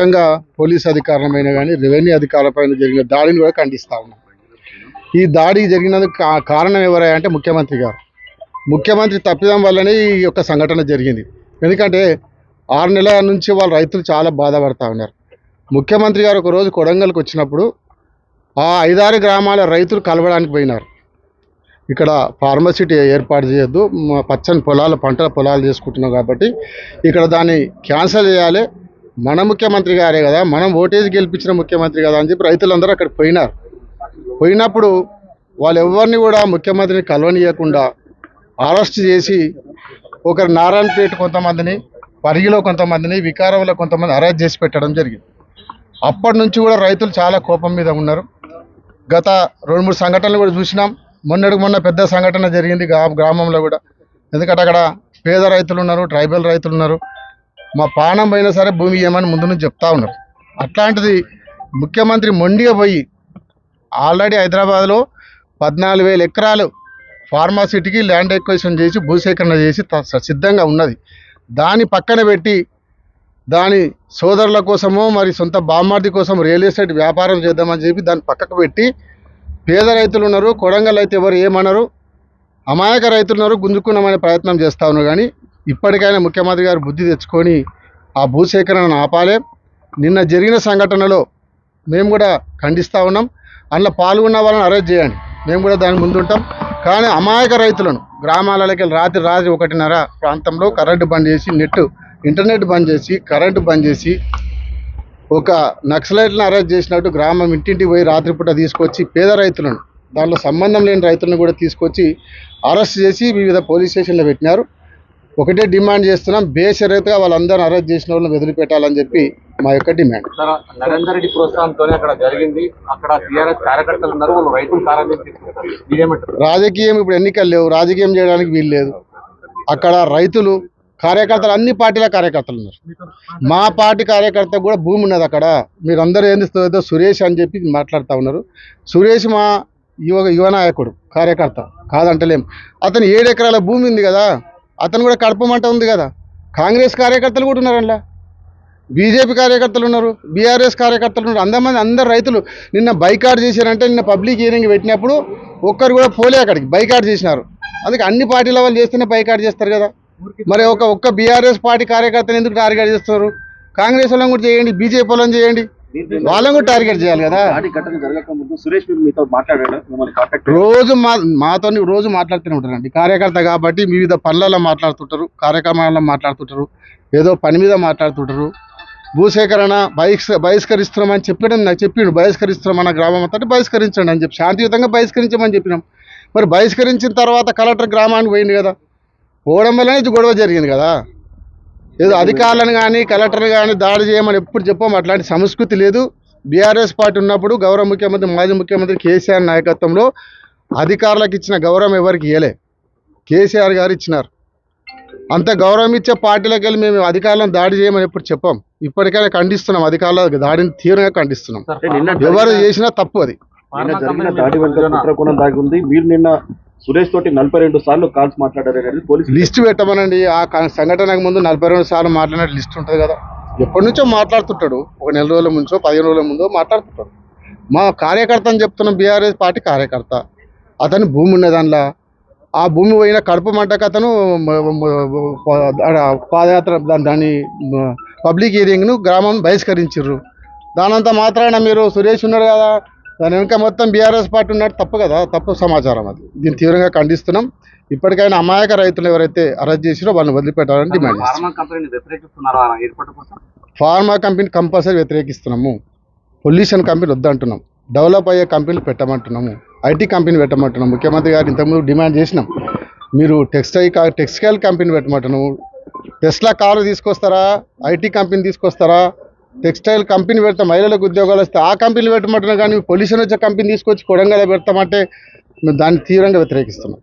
ముఖ్యంగా పోలీస్ అధికారులపైన కానీ రెవెన్యూ అధికారులపైన జరిగిన దాడిని కూడా ఖండిస్తా ఉన్నాం. ఈ దాడి జరిగినందుకు కారణం ఎవరై అంటే ముఖ్యమంత్రి గారు. ముఖ్యమంత్రి తప్పిదం వల్లనే ఈ యొక్క సంఘటన జరిగింది. ఎందుకంటే ఆరు నెలల నుంచి వాళ్ళ రైతులు చాలా బాధపడతా ఉన్నారు. ముఖ్యమంత్రి గారు ఒక రోజు కొడంగల్కి వచ్చినప్పుడు ఆ ఐదారు గ్రామాల రైతులు కలవడానికి పోయినారు. ఇక్కడ ఫార్మసిటీ ఏర్పాటు చేయొద్దు పచ్చని పొలాలు పంటల పొలాలు చేసుకుంటున్నాం కాబట్టి ఇక్కడ దాన్ని క్యాన్సిల్ చేయాలి. మన ముఖ్యమంత్రి గారే కదా మనం ఓటేసి గెలిపించిన ముఖ్యమంత్రి కదా అని చెప్పి రైతులందరూ అక్కడ పోయినారు. పోయినప్పుడు వాళ్ళు ఎవరిని కూడా ముఖ్యమంత్రిని కలవనీయకుండా అరెస్ట్ చేసి ఒకరు నారాయణపేట కొంతమందిని పరిగిలో కొంతమందిని వికారంలో కొంతమంది అరెస్ట్ చేసి పెట్టడం జరిగింది. అప్పటి నుంచి కూడా రైతులు చాలా కోపం మీద ఉన్నారు. గత రెండు మూడు సంఘటనలు కూడా చూసినాం. మొన్నటికి మొన్న పెద్ద సంఘటన జరిగింది గ్రామంలో కూడా. ఎందుకంటే అక్కడ పేద రైతులు ఉన్నారు ట్రైబల్ రైతులు ఉన్నారు. మా పానం పోయినా సరే భూమి ఇవ్వమని ముందు నుంచి చెప్తా ఉన్నారు. అట్లాంటిది ముఖ్యమంత్రి మొండిగా పోయి ఆల్రెడీ హైదరాబాద్లో పద్నాలుగు వేల ఎకరాలు ఫార్మాసిటీకి ల్యాండ్ ఎక్వేషన్ చేసి భూసేకరణ చేసి సిద్ధంగా ఉన్నది. దాని పక్కన పెట్టి దాని సోదరుల కోసమో మరి సొంత బామ్మార్ది కోసం రియల్ ఎస్టేట్ వ్యాపారం చేద్దామని చెప్పి దాన్ని పక్కకు పెట్టి పేద రైతులు ఉన్నారు కొడంగల్ అయితే ఎవరు ఏమన్నారు అమాయక రైతులు ఉన్నారు గుంజుకున్నామనే ప్రయత్నం చేస్తా ఉన్నారు. కానీ ఇప్పటికైనా ముఖ్యమంత్రి గారు బుద్ధి తెచ్చుకొని ఆ భూసేకరణను ఆపాలే. నిన్న జరిగిన సంఘటనలో మేము కూడా ఖండిస్తూ ఉన్నాం. అందులో పాల్గొన్న వాళ్ళని అరెస్ట్ చేయండి. మేము కూడా దాని ముందుంటాం. కానీ అమాయక రైతులను గ్రామాలకి వెళ్ళి రాత్రి రాత్రి ఒకటిన్నర ప్రాంతంలో కరెంటు బంద్ చేసి నెట్ ఇంటర్నెట్ బంద్ చేసి కరెంటు బంద్ చేసి ఒక నక్సలైట్లను అరెస్ట్ చేసినట్టు గ్రామం ఇంటింటికి పోయి రాత్రిపూట తీసుకొచ్చి పేద రైతులను దాంట్లో సంబంధం లేని రైతులను కూడా తీసుకొచ్చి అరెస్ట్ చేసి వివిధ పోలీస్ స్టేషన్లో పెట్టినారు. ఒకటే డిమాండ్ చేస్తున్నాం బేషరతుగా వాళ్ళందరూ అరెస్ట్ చేసిన వాళ్ళని వదిలిపెట్టాలని చెప్పి మా యొక్క డిమాండ్. సార్ నరేందర్ రెడ్డి ప్రోత్సాహంతోనే అక్కడ జరిగింది. అక్కడ టీఆర్ఎస్ కార్యకర్తలు ఉన్నారు వాళ్ళు రైతులు ప్రారంభం తీసుకుంటారు మీరేమంటారు? రాజకీయం ఇప్పుడు ఎన్నికలు లేవు రాజకీయం చేయడానికి వీలు లేదు. అక్కడ రైతులు కార్యకర్తలు అన్ని పార్టీల కార్యకర్తలు ఉన్నారు. మా పార్టీ కార్యకర్త కూడా భూమి ఉన్నది అక్కడ. మీరు అందరూ ఏంది ఏదో సురేష్ అని చెప్పి మాట్లాడుతూ ఉన్నారు. సురేష్ మా యువ యువ నాయకుడు కార్యకర్త కాదంటలేం. అతను ఏడు ఎకరాల భూమి ఉంది కదా అతను కూడా కడపమంట ఉంది కదా. కాంగ్రెస్ కార్యకర్తలు కూడా ఉన్నారు అందులో బీజేపీ కార్యకర్తలు ఉన్నారు బీఆర్ఎస్ కార్యకర్తలు ఉన్నారు. అందమంది అందరు రైతులు నిన్న బైకాట్ చేశారంటే నిన్న పబ్లిక్ హీరింగ్ పెట్టినప్పుడు ఒక్కరు కూడా పోలే అక్కడికి బైకాట్ చేసినారు. అందుకే అన్ని పార్టీల వాళ్ళు చేస్తేనే బైకాట్ చేస్తారు కదా. మరి ఒక ఒక్క బీఆర్ఎస్ పార్టీ కార్యకర్తను ఎందుకు టార్గెట్ చేస్తారు? కాంగ్రెస్ వాళ్ళని కూడా చేయండి బీజేపీ వాళ్ళని చేయండి. వాళ్ళని కూడా టార్గెట్ చేయాలి కదా. సురేష్ మీతో మాట్లాడాడు రోజు మా మాతో రోజు మాట్లాడుతూనే ఉంటారండి. కార్యకర్త కాబట్టి వివిధ పనులలో మాట్లాడుతుంటారు కార్యక్రమాలలో మాట్లాడుతుంటారు ఏదో పని మీద మాట్లాడుతుంటారు. భూసేకరణ బహిష్క బహిష్కరిస్తున్నామని చెప్పడం నాకు చెప్పిండు. బహిష్కరిస్తున్నాం మన గ్రామం అంతా బహిష్కరించండి అని చెప్పి శాంతియుతంగా బహిష్కరించమని చెప్పినాం. మరి బహిష్కరించిన తర్వాత కలెక్టర్ గ్రామానికి పోయింది కదా. పోవడం వల్లనే గొడవ జరిగింది కదా. ఏదో అధికారులను కానీ కలెక్టర్లు కానీ దాడి చేయమని ఎప్పుడు చెప్పాం. అట్లాంటి సంస్కృతి లేదు. బీఆర్ఎస్ పార్టీ ఉన్నప్పుడు గౌరవ ముఖ్యమంత్రి మాజీ ముఖ్యమంత్రి కేసీఆర్ నాయకత్వంలో అధికారులకు ఇచ్చిన గౌరవం ఎవరికి ఇవ్వలే కేసీఆర్ గారు ఇచ్చినారు. అంత గౌరవం ఇచ్చే పార్టీలకు వెళ్ళి మేము అధికారులను దాడి చేయమని ఎప్పుడు చెప్పాం. ఇప్పటికైనా ఖండిస్తున్నాం. అధికారుల దాడిని తీవ్రంగా ఖండిస్తున్నాం. ఎవరు చేసినా తప్పు అది. దాడి వెనుక కుట్రకోణం దాగి ఉంది. మీరు నిన్న సురేష్ తోటి నలభై రెండు సార్లు కాల్స్ మాట్లాడారు పోలీసు లిస్ట్ పెట్టమనండి. ఆ సంఘటనకు ముందు నలభై రెండు సార్లు మాట్లాడిన లిస్ట్ ఉంటుంది కదా. ఎప్పటి నుంచో మాట్లాడుతుంటాడు. ఒక నెల రోజుల ముంచో పదిహేను రోజుల ముందో మాట్లాడుతుంటాడు. మా కార్యకర్త అని చెప్తున్న బీఆర్ఎస్ పార్టీ కార్యకర్త అతని భూమి ఉన్న దానిలో ఆ భూమి పోయిన కడుపు మంటకు అతను పాదయాత్ర దాని పబ్లిక్ హీరింగ్ను గ్రామం బహిష్కరించారు దానంతా మాత్రాన మీరు సురేష్ ఉన్నాడు కదా. దాని వెనుక మొత్తం బీఆర్ఎస్ పార్టీ ఉన్నట్టు తప్పు కదా తప్పు సమాచారం అది. దీన్ని తీవ్రంగా ఖండిస్తున్నాం. ఇప్పటికైనా అమాయక రైతులు ఎవరైతే అరెస్ట్ చేసిరో వాళ్ళని వదిలిపెట్టాలని డిమాండ్ ఫార్మా కంపెనీ కంపల్సరీ వ్యతిరేకిస్తున్నాము. పొల్యూషన్ కంపెనీ వద్దంటున్నాం. డెవలప్ అయ్యే కంపెనీలు పెట్టమంటున్నాము. ఐటీ కంపెనీ పెట్టమంటున్నాం ముఖ్యమంత్రి గారు ఇంతకుముందు డిమాండ్ చేసినాం. మీరు టెక్స్టైల్ టెక్స్టైల్ కంపెనీ పెట్టమంటున్నాము. టెస్లా కారు తీసుకొస్తారా? ఐటీ కంపెనీ తీసుకొస్తారా? టెక్స్టైల్ కంపెనీ పెడతా మహిళలకు ఉద్యోగాలు వస్తే ఆ కంపెనీలు పెట్టమంటున్నాం కానీ పొల్యూషన్ వచ్చే కంపెనీ తీసుకొచ్చి కొడంగల్ పెడతామంటే మేము దాన్ని తీవ్రంగా వ్యతిరేకిస్తున్నాం.